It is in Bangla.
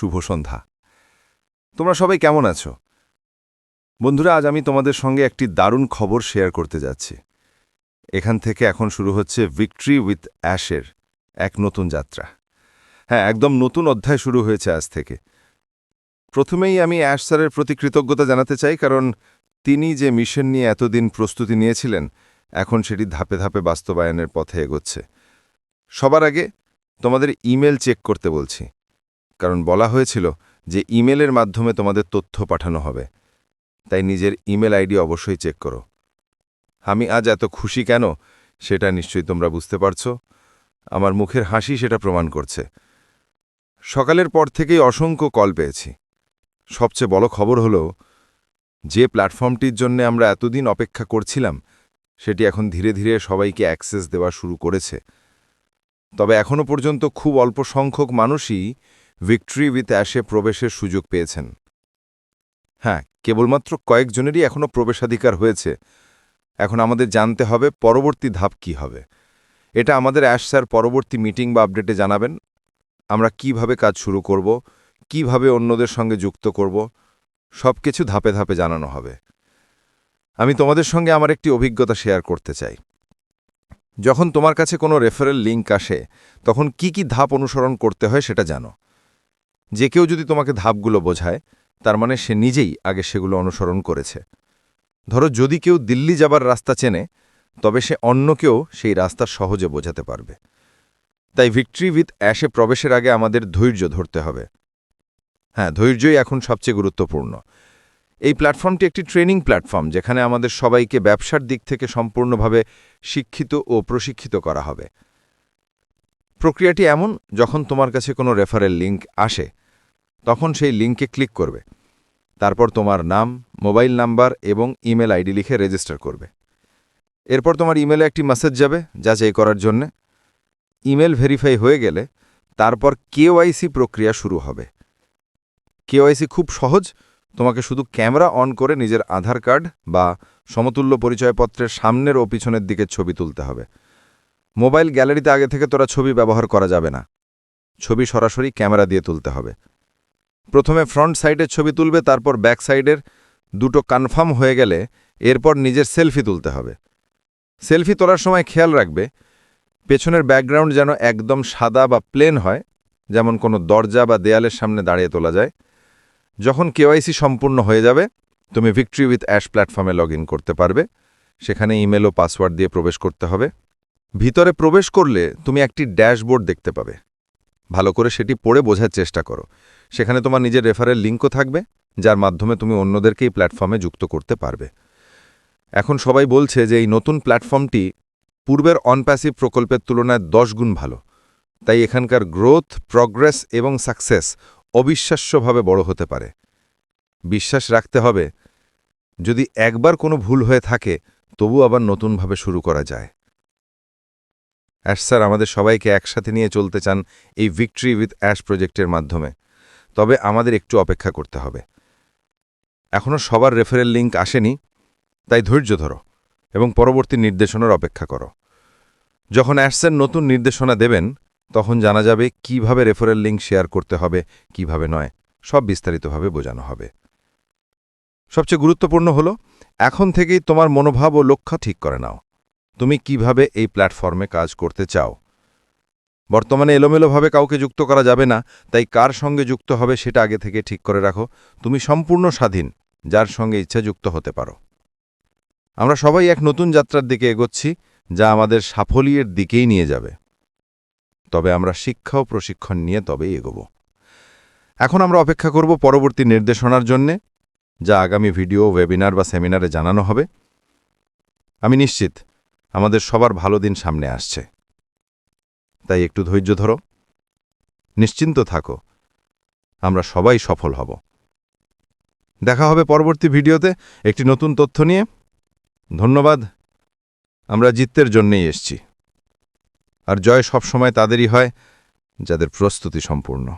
শুভ সন্ধ্যা। তোমরা সবাই কেমন আছো? বন্ধুরা, আজ আমি তোমাদের সঙ্গে একটি দারুণ খবর শেয়ার করতে যাচ্ছি। এখান থেকে এখন শুরু হচ্ছে ভিক্টরি উইথ অ্যাশের এক নতুন যাত্রা। হ্যাঁ একদম নতুন অধ্যায় শুরু হয়েছে আজ থেকে। প্রথমেই আমি অ্যাশ স্যারের প্রতি কৃতজ্ঞতা জানাতে চাই, কারণ তিনি যে মিশন নিয়ে এতদিন প্রস্তুতি নিয়েছিলেন, এখন সেটি ধাপে ধাপে বাস্তবায়নের পথে এগোচ্ছে। সবার আগে তোমাদের ইমেল চেক করতে বলছি। কারণ বলা হয়েছিল যে ইমেলের মাধ্যমে তোমাদের তথ্য পাঠানো হবে। তাই নিজের ইমেল আইডি অবশ্যই চেক করো। আমি আজ এত খুশি কেন? সেটা নিশ্চয়ই তোমরা বুঝতে পারছ। আমার মুখের হাসি সেটা প্রমাণ করছে। সকালের পর থেকেই অসংখ্য কল পেয়েছি। সবচেয়ে বড় খবর হল, যে প্ল্যাটফর্মটির জন্য আমরা এতদিন অপেক্ষা করছিলাম, সেটি এখন ধীরে ধীরে সবাইকে অ্যাক্সেস দেওয়া শুরু করেছে। তবে এখনও পর্যন্ত খুব অল্প সংখ্যক মানুষই ভিক্টরি উইথ অ্যাশে প্রবেশের সুযোগ পেয়েছেন। হ্যাঁ কেবলমাত্র কয়েকজনেরই এখনও প্রবেশাধিকার হয়েছে। এখন আমাদের জানতে হবে পরবর্তী ধাপ কি হবে। এটা আমাদের অ্যাশ স্যার পরবর্তী মিটিং বা আপডেটে জানাবেন। আমরা কীভাবে কাজ শুরু করব, কীভাবে অন্যদের সঙ্গে যুক্ত করব সব কিছু ধাপে ধাপে জানানো হবে। আমি তোমাদের সঙ্গে আমার একটি অভিজ্ঞতা শেয়ার করতে চাই। যখন তোমার কাছে কোনো রেফারেল লিঙ্ক আসে, তখন কি কি ধাপ অনুসরণ করতে হয় সেটা জানো। যে কেউ যদি তোমাকে ধাপগুলো বোঝায়, তার মানে সে নিজেই আগে সেগুলো অনুসরণ করেছে। ধরো যদি কেউ দিল্লি যাবার রাস্তা চেনে, তবে সে অন্যকেও সেই রাস্তা সহজে বোঝাতে পারবে। তাই ভিক্টরি উইথ অ্যাশে প্রবেশের আগে আমাদের ধৈর্য ধরতে হবে। হ্যাঁ ধৈর্যই এখন সবচেয়ে গুরুত্বপূর্ণ। এই প্ল্যাটফর্মটি একটি ট্রেনিং প্ল্যাটফর্ম, যেখানে আমাদের সবাইকে ব্যবসার দিক থেকে সম্পূর্ণভাবে শিক্ষিত ও প্রশিক্ষিত করা হবে। প্রক্রিয়াটি এমন, যখন তোমার কাছে কোনো রেফারেল লিঙ্ক আসে তখন সেই লিঙ্কে ক্লিক করবে। তারপর তোমার নাম, মোবাইল নাম্বার এবং ইমেল আইডি লিখে রেজিস্টার করবে। এরপর তোমার ইমেলে একটি মেসেজ যাবে যা যাচাই করার জন্যে। ইমেল ভেরিফাই হয়ে গেলে তারপর কেওআইসি প্রক্রিয়া শুরু হবে। কেওআইসি খুব সহজ। তোমাকে শুধু ক্যামেরা অন করে নিজের আধার কার্ড বা সমতুল্য পরিচয়পত্রের সামনের ও পিছনের দিকে ছবি তুলতে হবে। মোবাইল গ্যালারিতে আগে থেকে তোরা ছবি ব্যবহার করা যাবে না। ছবি সরাসরি ক্যামেরা দিয়ে তুলতে হবে। প্রথমে ফ্রন্ট সাইডের ছবি তুলবে, তারপর ব্যাক সাইডের দুটো কনফার্ম হয়ে গেলে এরপর নিজের সেলফি তুলতে হবে। সেলফি তোলার সময় খেয়াল রাখবে, পেছনের ব্যাকগ্রাউন্ড যেন একদম সাদা বা প্লেন হয়, যেমন কোনো দরজা বা দেয়ালের সামনে দাঁড়িয়ে তোলা যায়। যখন কেওয়াইসি সম্পূর্ণ হয়ে যাবে, তুমি ভিক্টরি উইথ অ্যাশ প্ল্যাটফর্মে লগ করতে পারবে। সেখানে ইমেল ও পাসওয়ার্ড দিয়ে প্রবেশ করতে হবে। ভিতরে প্রবেশ করলে তুমি একটি ড্যাশবোর্ড দেখতে পাবে। ভালো করে সেটি পড়ে বোঝার চেষ্টা করো। সেখানে তোমার নিজের রেফারের লিঙ্কও থাকবে, যার মাধ্যমে তুমি অন্যদেরকে এই প্ল্যাটফর্মে যুক্ত করতে পারবে। এখন সবাই বলছে যে এই নতুন প্ল্যাটফর্মটি পূর্বের অনপ্যাসিভ প্রকল্পের তুলনায় দশ গুণ ভালো। তাই এখানকার গ্রোথ, প্রগ্রেস এবং সাকসেস অবিশ্বাস্যভাবে বড় হতে পারে। বিশ্বাস রাখতে হবে, যদি একবার কোনো ভুল হয়ে থাকে, তবু আবার নতুনভাবে শুরু করা যায়। অ্যাশ স্যার, আমাদের সবাইকে একসাথে নিয়ে চলতে চান এই ভিক্টরি উইথ অ্যাশ প্রজেক্টের মাধ্যমে। তবে আমাদের একটু অপেক্ষা করতে হবে। এখনও সবার রেফারেল লিঙ্ক আসেনি, তাই ধৈর্য ধরো এবং পরবর্তী নির্দেশনার অপেক্ষা করো। যখন অ্যাশসের নতুন নির্দেশনা দেবেন, তখন জানা যাবে কীভাবে রেফারেল লিঙ্ক শেয়ার করতে হবে, কীভাবে নয়, সব বিস্তারিতভাবে বোঝানো হবে। সবচেয়ে গুরুত্বপূর্ণ হল, এখন থেকেই তোমার মনোভাব ও লক্ষ্য ঠিক করে নাও। তুমি কীভাবে এই প্ল্যাটফর্মে কাজ করতে চাও? বর্তমানে এলোমেলোভাবে কাউকে যুক্ত করা যাবে না, তাই কার সঙ্গে যুক্ত হবে সেটা আগে থেকে ঠিক করে রাখো। তুমি সম্পূর্ণ স্বাধীন, যার সঙ্গে ইচ্ছা যুক্ত হতে পারো। আমরা সবাই এক নতুন যাত্রার দিকে এগোচ্ছি, যা আমাদের সাফল্যের দিকেই নিয়ে যাবে। তবে আমরা শিক্ষা ও প্রশিক্ষণ নিয়ে তবেই এগোব। এখন আমরা অপেক্ষা করব পরবর্তী নির্দেশনার জন্যে, যা আগামী ভিডিও, ওয়েবিনার বা সেমিনারে জানানো হবে। আমি নিশ্চিত আমাদের সবার ভালো দিন সামনে আসছে। তাই একটু ধৈর্য ধরো। নিশ্চিন্ত থাকো। আমরা সবাই সফল হব। দেখা হবে পরবর্তী ভিডিওতে একটি নতুন তথ্য নিয়ে। ধন্যবাদ। আমরা জিত্তের জন্যেই এসছি। আর জয় সবসময় তাদেরই হয়, যাদের প্রস্তুতি সম্পূর্ণ।